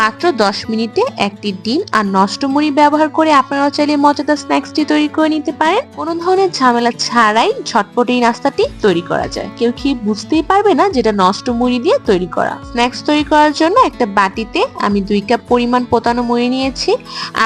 মাত্র দশ মিনিটে একটি ডিম আর নষ্ট মুড়ি ব্যবহার করে আপনারা চাইলে মজাদার স্ন্যাক্সটি তৈরি করে নিতে পারেন। কোনো ধরনের ঝামেলা ছাড়াই ঝটপট এই নাস্তাটি তৈরি করা যায়। কেউ কি বুঝতেই পারবে না যেটা নষ্ট মুড়ি দিয়ে তৈরি করা। স্ন্যাক্স তৈরি করার জন্য একটা বাটিতে আমি দুই কাপ পরিমাণ পোতানো মুড়ি নিয়েছি।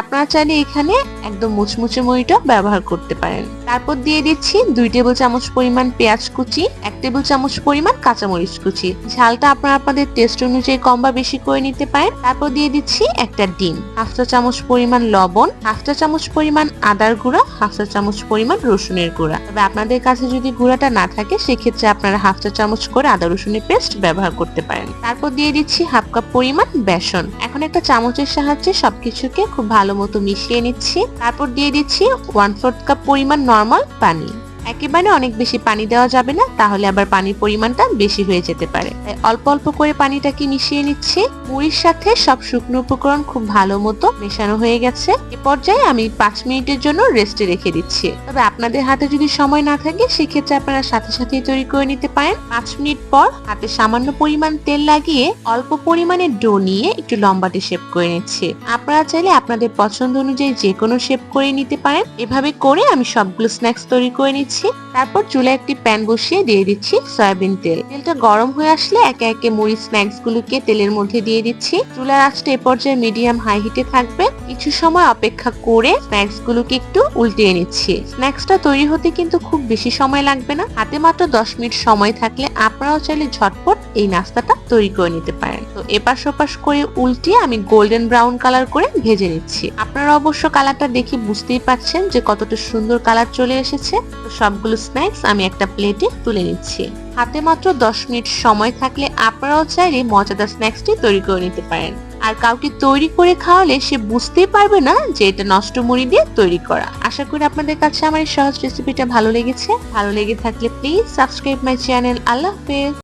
আপনারা চাইলে এখানে একদম মুচমুচে মুড়িটা ব্যবহার করতে পারেন। তারপর দিয়ে দিচ্ছি দুই টেবিল চামচ পরিমাণ পেঁয়াজ কুচি, এক টেবিল চামচ পরিমাণ কাঁচামরিচ কুচি। ঝালটা আপনারা আপনাদের টেস্ট অনুযায়ী কম বা বেশি করে নিতে পারেন। তারপর দিয়ে দিচ্ছি একটা ডিম। হাফ চা চামচ পরিমাণ লবণ, হাফ চা চামচ পরিমাণ আদার গুঁড়া, হাফ চা চামচ পরিমাণ রসুনের গুঁড়া। তবে আপনাদের কাছে যদি গুঁড়াটা না থাকে, সেক্ষেত্রে আপনারা হাফ চা চামচ করে আদা রসুনের পেস্ট ব্যবহার করতে পারেন। তারপর দিয়ে দিচ্ছি হাফ কাপ পরিমাণ বেসন। এখন একটা চামচের সাহায্যে সবকিছুকে খুব ভালো মতো মিশিয়ে নিচ্ছি। তারপর দিয়ে দিচ্ছি ওয়ান ফোর্থ কাপ পরিমাণ নর্মাল পানি। একেবারে অনেক বেশি পানি দেওয়া যাবে না, তাহলে আবার পানির পরিমাণটা বেশি হয়ে যেতে পারে। অল্প অল্প করে পানিটাকে মিশিয়ে নিচ্ছি? মুড়ির সাথে সব শুকনো উপকরণ খুব ভালো মতো মেশানো হয়ে গেছে। এ পর্যায়ে আমি পাঁচ মিনিটের জন্য রেস্টে রেখে দিচ্ছি। তবে আপনাদের হাতে যদি সময় না থাকে, সেক্ষেত্রে আপনারা সাথে সাথেই তৈরি করে নিতে পারেন। পাঁচ মিনিট পর হাতে সামান্য পরিমাণ তেল লাগিয়ে অল্প পরিমাণে ডো নিয়ে একটু লম্বাটে শেপ করে নিচ্ছি। আপনারা চাইলে আপনাদের পছন্দ অনুযায়ী যে কোনো শেপ করে নিতে পারেন। এভাবে করে আমি সবগুলো স্ন্যাক্স তৈরি করে নিচ্ছি। তারপর চুলায় একটি প্যান বসিয়ে দিয়ে দিচ্ছি সয়াবিন তেল। তেলটা গরম হয়ে আসলে একে একে মুড়ি স্ন্যাক্স গুলোকে তেলের মধ্যে দিয়ে দিচ্ছি। চুলার আঁচটা এ পর্যায়ে মিডিয়াম হাই হিটে থাকবে। কিছু সময় অপেক্ষা করে স্ন্যাক্স গুলোকে একটু উল্টিয়ে নিচ্ছি। স্ন্যাক্সটা তৈরি হতে কিন্তু খুব বেশি সময় লাগবে না। হাতে মাত্র দশ মিনিট সময় থাকলে আপনারাও চাইলে ঝটপট এই নাস্তাটা তৈরি করে নিতে পারেন। তো এপাশ ওপাশ করে উল্টিয়ে আমি গোল্ডেন ব্রাউন কালার করে ভেজে নিচ্ছি। আপনারা অবশ্য কালারটা দেখে বুঝতেই পারছেন যে কতটা সুন্দর কালার চলে এসেছে। তো সবগুলো স্ন্যাক্স আমি একটা প্লেটে তুলে নিচ্ছি। হাতে মাত্র দশ মিনিট সময় থাকলে আপনারাও চাইলে মজাদার স্ন্যাক্সটি তৈরি করে নিতে পারেন। আর কাউকে তৈরি করে খাওয়ালে সে বুঝতেই পারবে না যে এটা নষ্ট মুড়ি দিয়ে তৈরি করা। আশা করি আপনাদের কাছে আমার এই সহজ রেসিপিটা ভালো লেগেছে। ভালো লেগে থাকলে প্লিজ সাবস্ক্রাইব মাই চ্যানেল আল্লাহ হাফেজ।